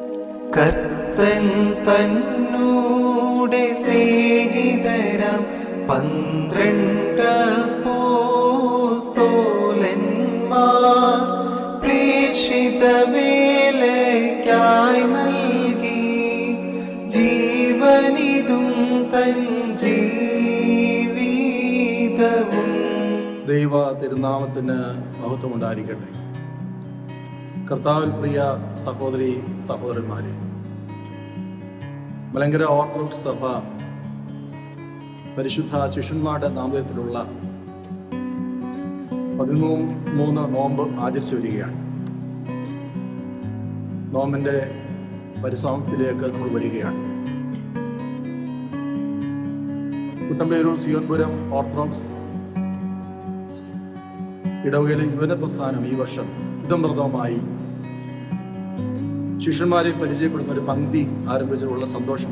കർത്തൻ തന്നൂടെ സ്നേഹിതരം. പന്ത്രണ്ട് പോസ്തോലന്മാർ പ്രേക്ഷിത വേലയ്ക്കായി നൽകി. ജീവനിതും തൻ ജീവിതവും. ദൈവ തിരുനാമത്തിന് മഹത്വമുണ്ടായിരിക്കട്ടെ. കർത്താവിൽ പ്രിയ സഹോദരി സഹോദരന്മാരെ മലങ്കര ഓർത്തഡോക്സ് സഭ പരിശുദ്ധ ശിഷ്യന്മാരുടെ നാമത്തിലുള്ള പതിമൂന്ന് മൂന്ന് നോമ്പ് ആചരിച്ചു വരികയാണ്. നോമ്പിന്റെ പരിശ്രമത്തിലേക്ക് നമ്മൾ വരികയാണ്. കുട്ടമ്പേരൂർ സിയോൻപുരം ഓർത്തഡോക്സ് ഇടവകയിലെ യുവന പ്രസ്ഥാനം ഈ വർഷം ഇതമൃതമായി ശിഷ്യന്മാരെ പരിചയപ്പെടുന്ന ഒരു പങ്ക്തി ആരംഭിച്ചതിലുള്ള സന്തോഷം.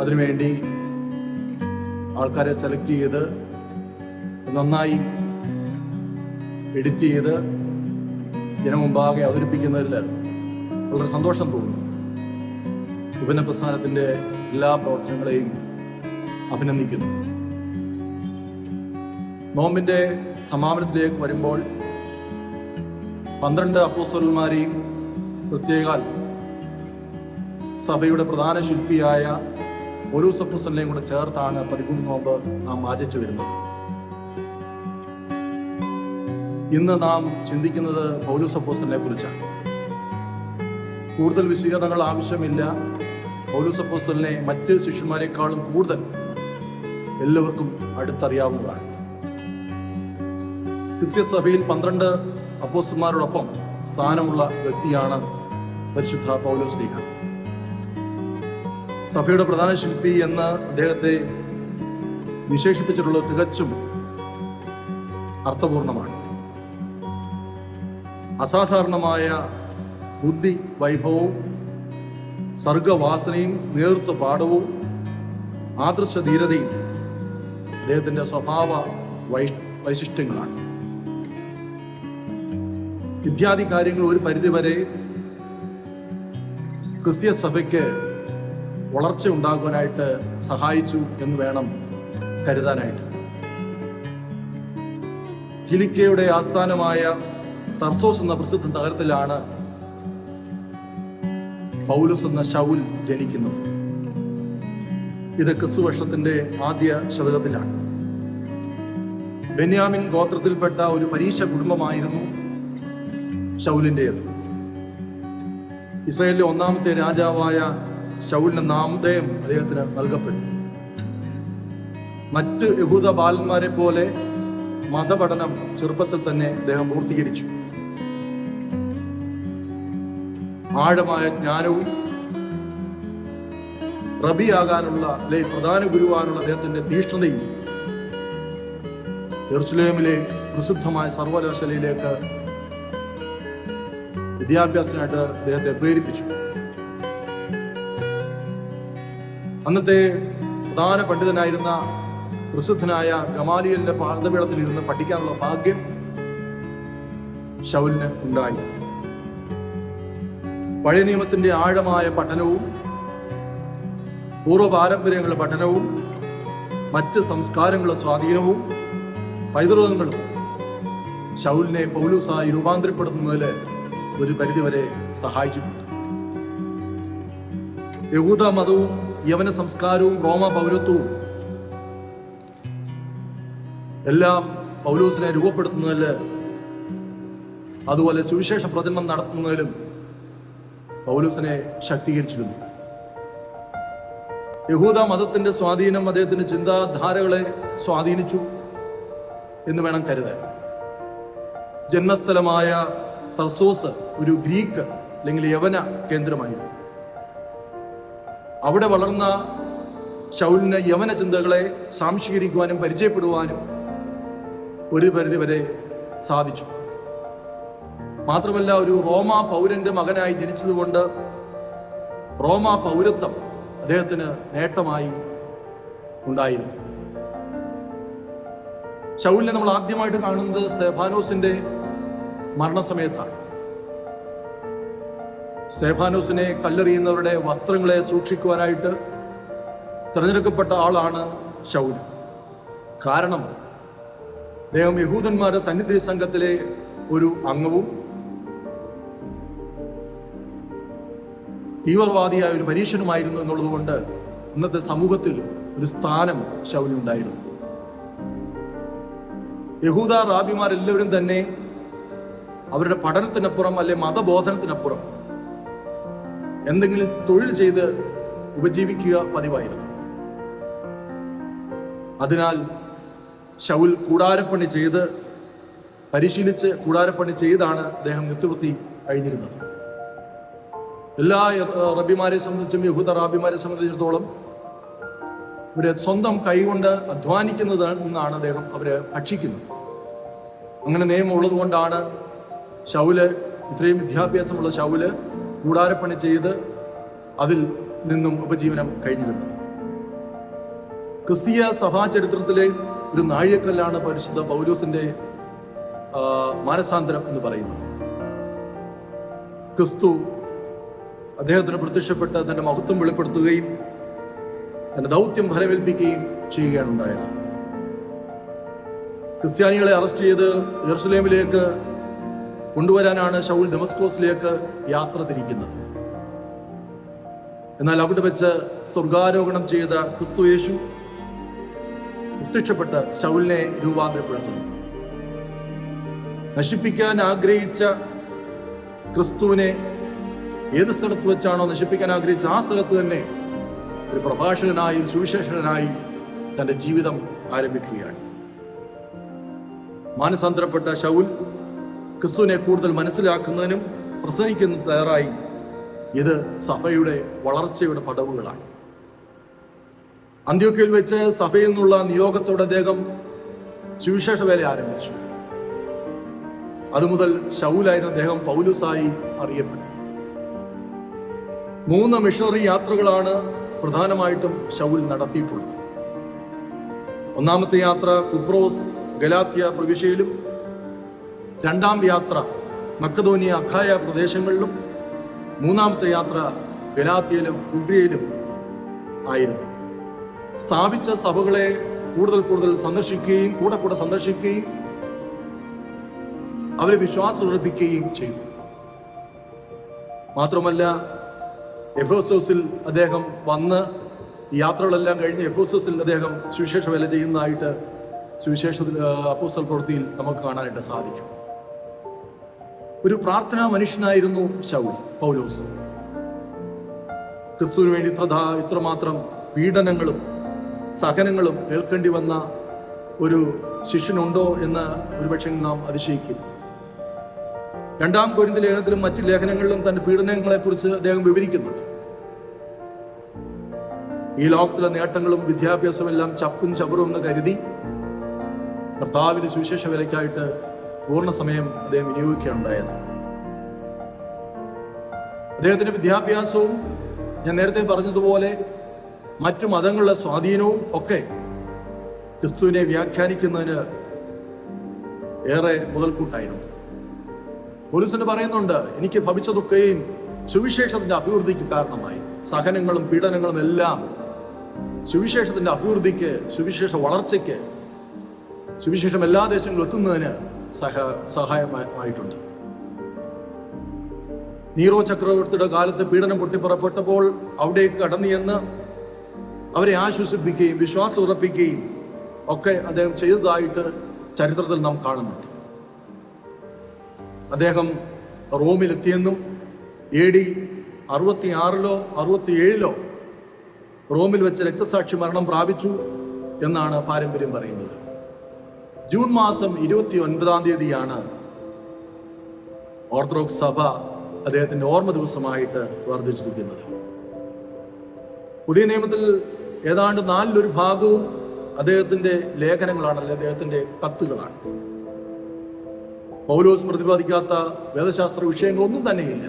അതിനുവേണ്ടി ആൾക്കാരെ സെലക്ട് ചെയ്ത് നന്നായി എഡിറ്റ് ചെയ്ത് ജനമുമ്പാകെ അവതരിപ്പിക്കുന്നതിൽ വളരെ സന്തോഷം തോന്നുന്നു. യുവന പ്രസ്ഥാനത്തിന്റെ എല്ലാ പ്രവർത്തനങ്ങളെയും അഭിനന്ദിക്കുന്നു. നോമ്പിന്റെ സമാപനത്തിലേക്ക് വരുമ്പോൾ പന്ത്രണ്ട് അപ്പോസ്റ്റലന്മാരെയും പ്രത്യേകാൽ സഭയുടെ പ്രധാന ശില്പിയായ ഒരു സപ്പോസ്റ്റലിനെയും കൂടെ ചേർത്താണ് പതിമൂന്ന് നോമ്പ് നാം ആചരിച്ചു വരുന്നത്. ഇന്ന് നാം ചിന്തിക്കുന്നത് പൗലൂസ് അപ്പോസ്റ്റലിനെ കുറിച്ചാണ്. കൂടുതൽ വിശദീകരണങ്ങൾ ആവശ്യമില്ല. പൗലൂസ് അപ്പോസ്റ്റലിനെ മറ്റ് ശിഷ്യന്മാരെക്കാളും കൂടുതൽ എല്ലാവർക്കും അടുത്തറിയാവുന്നതാണ്. ക്രിസ്ത്യ സഭയിൽ പന്ത്രണ്ട് അപ്പോസ്റ്റന്മാരോടൊപ്പം സ്ഥാനമുള്ള വ്യക്തിയാണ് പരിശുദ്ധ പൗലോസ് ലീഹ സഭയുടെ പ്രധാന ശില്പി എന്ന് അദ്ദേഹത്തെ വിശേഷിപ്പിച്ചിട്ടുള്ളത് തികച്ചും അർത്ഥപൂർണമാണ്. അസാധാരണമായ ബുദ്ധി വൈഭവവും സർഗവാസനയും നേതൃത്വ പാഠവും ആദർശ ധീരതയും അദ്ദേഹത്തിന്റെ സ്വഭാവ വൈ വൈശിഷ്ട്യങ്ങളാണ്. ഇത്യാദി കാര്യങ്ങൾ ഒരു പരിധിവരെ ക്രിസ്തീയ സഭയ്ക്ക് വളർച്ച ഉണ്ടാകുവാനായിട്ട് സഹായിച്ചു എന്ന് വേണം കരുതാനായിട്ട്. കിലിക്കയുടെ ആസ്ഥാനമായ തർസോസ് എന്ന പ്രസിദ്ധ നഗരത്തിലാണ് പൗലോസ് എന്ന ശൗൽ ജനിക്കുന്നത്. ഇത് ക്രിസ്തുവർഷത്തിന്റെ ആദ്യ ശതകത്തിലാണ്. ബെന്യാമിൻ ഗോത്രത്തിൽപ്പെട്ട ഒരു പരീക്ഷ കുടുംബമായിരുന്നു ശൗലിന്റെത് ഇസ്രായേലിലെ ഒന്നാമത്തെ രാജാവായ ശൗലിന്റെ നാമധേയം അദ്ദേഹത്തിന് നൽകപ്പെട്ടു. മറ്റ് യഹൂദ ബാലന്മാരെ പോലെ മതപഠനം ചെറുപ്പത്തിൽ തന്നെ അദ്ദേഹം പൂർത്തീകരിച്ചു. ആഴമായ ജ്ഞാനവും റബിയാകാനുള്ള അല്ലെ പ്രധാന ഗുരുവാനുള്ള അദ്ദേഹത്തിന്റെ തീഷ്ണതയും ജെറുസലേമിലെ പ്രസിദ്ധമായ സർവകലാശാലയിലേക്ക് വിദ്യാഭ്യാസത്തിനായിട്ട് അദ്ദേഹത്തെ പ്രേരിപ്പിച്ചു. അന്നത്തെ പ്രധാന പണ്ഡിതനായിരുന്ന പ്രസിദ്ധനായ ഗമാലിയലിന്റെ പാർദ്ധപീഠത്തിൽ ഇരുന്ന് പഠിക്കാനുള്ള ഭാഗ്യം ഷൗലിന് ഉണ്ടായി. പഴയ നിയമത്തിന്റെ ആഴമായ പഠനവും പൂർവ പാരമ്പര്യങ്ങളുടെ പഠനവും മറ്റ് സംസ്കാരങ്ങളുടെ സ്വാധീനവും പൈതൃകങ്ങളും ഷൗലിനെ പൗലൂസായി രൂപാന്തരപ്പെടുത്തുന്നതിൽ ഒരു പരിധിവരെ സഹായിച്ചിട്ടുണ്ട്. യഹൂദ മതവും യവന സംസ്കാരവും റോമ പൗരത്വവും എല്ലാം പൗലോസിനെ രൂപപ്പെടുത്തുന്നതിൽ അതുപോലെ സുവിശേഷ പ്രചരണം നടത്തുന്നതിലും പൗലൂസിനെ ശക്തീകരിച്ചിരുന്നു. യഹൂദ മതത്തിന്റെ സ്വാധീനം അദ്ദേഹത്തിന്റെ ചിന്താധാരകളെ സ്വാധീനിച്ചു എന്ന് വേണം കരുതാൻ. ജന്മസ്ഥലമായ തർസോസ് ഒരു ഗ്രീക്ക് അല്ലെങ്കിൽ യവന കേന്ദ്രമായിരുന്നു. അവിടെ വളർന്ന ശൗലിന് യവന ചിന്തകളെ സാംശീകരിക്കുവാനും പരിചയപ്പെടുവാനും ഒരു പരിധിവരെ സാധിച്ചു. മാത്രമല്ല ഒരു റോമ പൗരന്റെ മകനായി ജനിച്ചതുകൊണ്ട് റോമ പൗരത്വം അദ്ദേഹത്തിന് നേട്ടമായി ഉണ്ടായിരുന്നു. ശൗലിനെ നമ്മൾ ആദ്യമായിട്ട് കാണുന്നത് സ്തേഫാനോസിന്റെ മരണസമയത്താണ്. സേഫാനൂസിനെ കല്ലെറിയുന്നവരുടെ വസ്ത്രങ്ങളെ സൂക്ഷിക്കുവാനായിട്ട് തിരഞ്ഞെടുക്കപ്പെട്ട ആളാണ് ശൗൽ കാരണം അദ്ദേഹം യഹൂദന്മാരുടെ സന്നിധി സംഘത്തിലെ ഒരു അംഗവും തീവ്രവാദിയായ ഒരു പരീക്ഷനുമായിരുന്നു എന്നുള്ളതുകൊണ്ട് ഇന്നത്തെ സമൂഹത്തിൽ ഒരു സ്ഥാനം ശൗലിനുണ്ടായിരുന്നു. യഹൂദ റാബിമാരെല്ലാവരും തന്നെ അവരുടെ പഠനത്തിനപ്പുറം അല്ലെ മതബോധനത്തിനപ്പുറം എന്തെങ്കിലും തൊഴിൽ ചെയ്ത് ഉപജീവിക്കുക പതിവായിരുന്നു. അതിനാൽ ഷൗൽ കൂടാരപ്പണി ചെയ്ത് പരിശീലിച്ച് കൂടാരപ്പണി ചെയ്താണ് അദ്ദേഹം നിത്യവൃത്തി കഴിഞ്ഞിരുന്നത്. എല്ലാ റബിമാരെ സംബന്ധിച്ചും യഹൂദ റാബിമാരെ സംബന്ധിച്ചിടത്തോളം ഇവരെ സ്വന്തം കൈകൊണ്ട് അധ്വാനിക്കുന്നത് എന്നാണ് അദ്ദേഹം അവരെ ഭക്ഷിക്കുന്നത്. അങ്ങനെ നിയമം ഉള്ളത് കൊണ്ടാണ് ശൗൽ ഇത്രയും വിദ്യാഭ്യാസമുള്ള ശൗൽ കൂടാരപ്പണി ചെയ്ത് അതിൽ നിന്നും ഉപജീവനം കഴിഞ്ഞിരുന്നു ക്രിസ്തീയ സഭാചരിത്രത്തിലെ ഒരു നാഴികക്കല്ലാണ് പരിശുദ്ധ പൗലോസിന്റെ മാനസാന്തരം എന്ന് പറയുന്നത്. ക്രിസ്തു അദ്ദേഹത്തിന് പ്രത്യക്ഷപ്പെട്ട് തന്റെ മഹത്വം വെളിപ്പെടുത്തുകയും തന്റെ ദൗത്യം ഫലമേൽപ്പിക്കുകയും ചെയ്യുകയാണ് ഉണ്ടായത്. ക്രിസ്ത്യാനികളെ അറസ്റ്റ് ചെയ്ത് ജെറുസലേമിലേക്ക് കൊണ്ടുവരാനാണ് ഷൗൽ ഡെമസ്കോസിലേക്ക് യാത്ര തിരിക്കുന്നത്. എന്നാൽ അവിടെ വെച്ച് സ്വർഗാരോഹണം ചെയ്ത ക്രിസ്തു യേശു പ്രത്യക്ഷപ്പെട്ട് ഷൗലിനെ രൂപാന്തരപ്പെടുത്തുന്നു. നശിപ്പിക്കാൻ ആഗ്രഹിച്ച ക്രിസ്തുവിനെ ഏത് സ്ഥലത്ത് വെച്ചാണോ നശിപ്പിക്കാൻ ആഗ്രഹിച്ച ആ സ്ഥലത്ത് തന്നെ ഒരു പ്രഭാഷകനായി ഒരു സുവിശേഷകനായി തന്റെ ജീവിതം ആരംഭിക്കുകയാണ്. മാനസാന്തരപ്പെട്ട ശൗൽ ക്രിസ്തുവിനെ കൂടുതൽ മനസ്സിലാക്കുന്നതിനും പ്രസംഗിക്കുന്നതിനും തയ്യാറായി. ഇത് സഭയുടെ വളർച്ചയുടെ പടവുകളാണ്. അന്ത്യോക്കയിൽ വെച്ച് സഭയിൽ നിന്നുള്ള നിയോഗത്തോടെ അദ്ദേഹം സുവിശേഷ വേല ആരംഭിച്ചു. അതുമുതൽ ഷൗലായിരുന്ന അദ്ദേഹം പൗലുസായി അറിയപ്പെട്ടു മൂന്ന് മിഷണറി യാത്രകളാണ് പ്രധാനമായിട്ടും ഷൗൽ നടത്തിയിട്ടുള്ളത്. ഒന്നാമത്തെ യാത്ര കുപ്രോസ് ഗലാത്യ പ്രവിശ്യയിലും രണ്ടാം യാത്ര മക്കതോനിയ അഖായ പ്രദേശങ്ങളിലും മൂന്നാമത്തെ യാത്ര ഗലാത്തിയയിലും ഉഗ്രിയയിലും ആയിരുന്നു. സ്ഥാപിച്ച സഭകളെ കൂടുതൽ കൂടുതൽ സന്ദർശിക്കുകയും കൂടെ കൂടെ സന്ദർശിക്കുകയും അവരെ വിശ്വാസം ഉറപ്പിക്കുകയും ചെയ്തു. മാത്രമല്ല എഫോസോസിൽ അദ്ദേഹം വന്ന് യാത്രകളെല്ലാം കഴിഞ്ഞ് എഫോസോസിൽ അദ്ദേഹം സുവിശേഷ വില ചെയ്യുന്നതായിട്ട് സുവിശേഷ അപ്പോസൽ പ്രവൃത്തിയിൽ നമുക്ക് കാണാനായിട്ട് സാധിക്കും. ഒരു പ്രാർത്ഥനാ മനുഷ്യനായിരുന്നു ശൗൽ പൗലോസ്. ക്രിസ്തുവിന് വേണ്ടി ഇത്ര ഇത്രമാത്രം പീഡനങ്ങളും സഹനങ്ങളും ഏൽക്കേണ്ടി വന്ന ഒരു ശിഷ്യനുണ്ടോ എന്ന് ഒരുപക്ഷെ നാം അതിശയിക്കും. രണ്ടാം കൊരിന്ത ലേഖനത്തിലും മറ്റ് ലേഖനങ്ങളിലും തന്റെ പീഡനങ്ങളെ കുറിച്ച് അദ്ദേഹം വിവരിക്കുന്നുണ്ട്. ഈ ലോകത്തിലെ നേട്ടങ്ങളും വിദ്യാഭ്യാസമെല്ലാം ചപ്പും ചവറും എന്ന് കരുതി കർത്താവിന്റെ സുവിശേഷ വിലയ്ക്കായിട്ട് പൂർണ സമയം അദ്ദേഹം വിനിയോഗിക്കുകയുണ്ടായത്. അദ്ദേഹത്തിന്റെ വിദ്യാഭ്യാസവും ഞാൻ നേരത്തെ പറഞ്ഞതുപോലെ മറ്റു മതങ്ങളുടെ സ്വാധീനവും ഒക്കെ ക്രിസ്തുവിനെ വ്യാഖ്യാനിക്കുന്നതിന് ഏറെ മുതൽക്കൂട്ടായിരുന്നു. പോലീസിന് പറയുന്നുണ്ട് എനിക്ക് ഭവിച്ചതൊക്കെയും സുവിശേഷത്തിന്റെ അഭിവൃദ്ധിക്ക് കാരണമായി. സഹനങ്ങളും പീഡനങ്ങളും എല്ലാം സുവിശേഷത്തിന്റെ അഭിവൃദ്ധിക്ക് സുവിശേഷ വളർച്ചയ്ക്ക് സുവിശേഷം എല്ലാ ദേശങ്ങളിലും എത്തുന്നതിന് സഹ സഹായമായിട്ടുണ്ട് നീറോ ചക്രവർത്തിയുടെ കാലത്ത് പീഡനം പൊട്ടിപ്പുറപ്പെട്ടപ്പോൾ അവിടേക്ക് കടന്നു ചെന്ന് അവരെ ആശ്വസിപ്പിക്കുകയും വിശ്വാസം ഉറപ്പിക്കുകയും ഒക്കെ അദ്ദേഹം ചെയ്തതായിട്ട് ചരിത്രത്തിൽ നാം കാണുന്നുണ്ട്. അദ്ദേഹം റോമിലെത്തിയെന്നും എ ഡി അറുപത്തി ആറിലോ അറുപത്തി ഏഴിലോ റോമിൽ വെച്ച് രക്തസാക്ഷി മരണം പ്രാപിച്ചു എന്നാണ് പാരമ്പര്യം പറയുന്നത്. ജൂൺ മാസം ഇരുപത്തി ഒൻപതാം തീയതിയാണ് ഓർത്തഡോക്സ് സഭ അദ്ദേഹത്തിന്റെ ഓർമ്മ ദിവസമായിട്ട് വർദ്ധിച്ചിരിക്കുന്നത്. പുതിയ നിയമത്തിൽ ഏതാണ്ട് നാലിലൊരു ഭാഗവും അദ്ദേഹത്തിന്റെ ലേഖനങ്ങളാണ് അല്ലെ അദ്ദേഹത്തിന്റെ കത്തുകളാണ്. പൗലോസ് പ്രതിപാദിക്കാത്ത വേദശാസ്ത്ര വിഷയങ്ങളൊന്നും തന്നെയില്ല.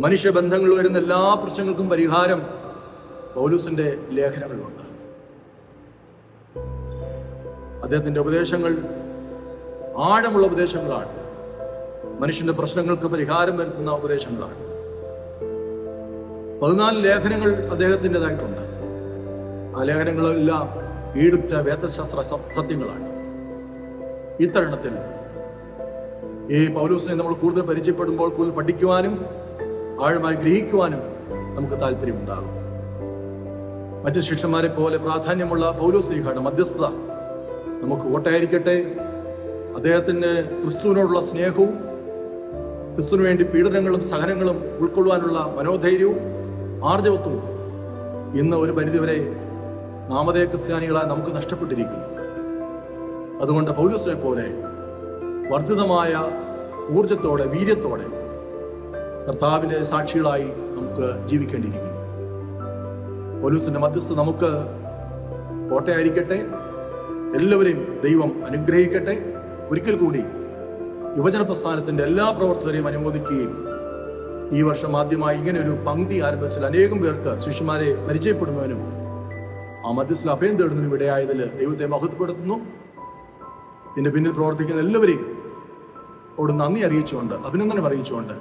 മനുഷ്യബന്ധങ്ങളിൽ വരുന്ന എല്ലാ പ്രശ്നങ്ങൾക്കും പരിഹാരം പൗലൂസിന്റെ ലേഖനങ്ങളിലുണ്ട്. അദ്ദേഹത്തിന്റെ ഉപദേശങ്ങൾ ആഴമുള്ള ഉപദേശങ്ങളാണ്. മനുഷ്യന്റെ പ്രശ്നങ്ങൾക്ക് പരിഹാരം വരുത്തുന്ന ഉപദേശങ്ങളാണ്. പതിനാല് ലേഖനങ്ങൾ അദ്ദേഹത്തിന്റെതായിട്ടുണ്ട് ആ ലേഖനങ്ങളെല്ലാം ഈടുറ്റ വേദശാസ്ത്ര സത്യങ്ങളാണ്. ഈ തരുണത്തിൽ ഈ പൗലൂസിനെ നമ്മൾ കൂടുതൽ പരിചയപ്പെടുമ്പോൾ കൂടുതൽ പഠിക്കുവാനും ആഴമായി ഗ്രഹിക്കുവാനും നമുക്ക് താല്പര്യമുണ്ടാകും മറ്റു ശിഷ്യന്മാരെ പോലെ പ്രാധാന്യമുള്ള പൗലോസ് ലീഹയുടെ മധ്യസ്ഥത നമുക്ക് ഓട്ടായിരിക്കട്ടെ അദ്ദേഹത്തിന് ക്രിസ്തുവിനോടുള്ള സ്നേഹവും ക്രിസ്തുവിന് വേണ്ടി പീഡനങ്ങളും സഹനങ്ങളും ഉൾക്കൊള്ളുവാനുള്ള മനോധൈര്യവും ആർജവത്വവും ഇന്ന് ഒരു പരിധിവരെ നാമതേ ക്രിസ്ത്യാനികളായി നമുക്ക് നഷ്ടപ്പെട്ടിരിക്കുന്നു. അതുകൊണ്ട് പൗലോസിനെ പോലെ വർദ്ധിതമായ ഊർജത്തോടെ വീര്യത്തോടെ കർത്താവിലെ സാക്ഷികളായി നമുക്ക് ജീവിക്കേണ്ടിയിരിക്കുന്നു. പൗലൂസിന്റെ മധ്യസ്ഥ നമുക്ക് കോട്ടയായിരിക്കട്ടെ. എല്ലാവരെയും ദൈവം അനുഗ്രഹിക്കട്ടെ. ഒരിക്കൽ കൂടി യുവജന പ്രസ്ഥാനത്തിന്റെ എല്ലാ പ്രവർത്തകരെയും അനുമോദിക്കുകയും ഈ വർഷം ആദ്യമായി ഇങ്ങനെ ഒരു പങ്ക്തി ആരംഭിച്ചതിൽ അനേകം പേർക്ക് ശിഷ്യന്മാരെ പരിചയപ്പെടുന്നതിനും ആ മധ്യസ്ഥ അഭയം തേടുന്നതിനും ഇടയായതിൽ ദൈവത്തെ മഹത്വപ്പെടുത്തുന്നു. ഇതിന്റെ പിന്നിൽ പ്രവർത്തിക്കുന്ന എല്ലാവരെയും അവിടെ നന്ദി അറിയിച്ചുകൊണ്ട് അഭിനന്ദനം അറിയിച്ചുകൊണ്ട്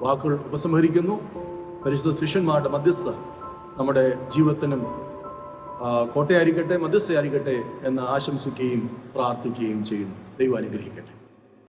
വാക്കുകൾ ഉപസംഹരിക്കുന്നു. പരിശുദ്ധ ശിഷ്യന്മാരുടെ മധ്യസ്ഥ നമ്മുടെ ജീവിതത്തിനും കോട്ടയായിരിക്കട്ടെ മധ്യസ്ഥയായിരിക്കട്ടെ എന്ന് ആശംസിക്കുകയും പ്രാർത്ഥിക്കുകയും ചെയ്യുന്നു. ദൈവം അനുഗ്രഹിക്കട്ടെ.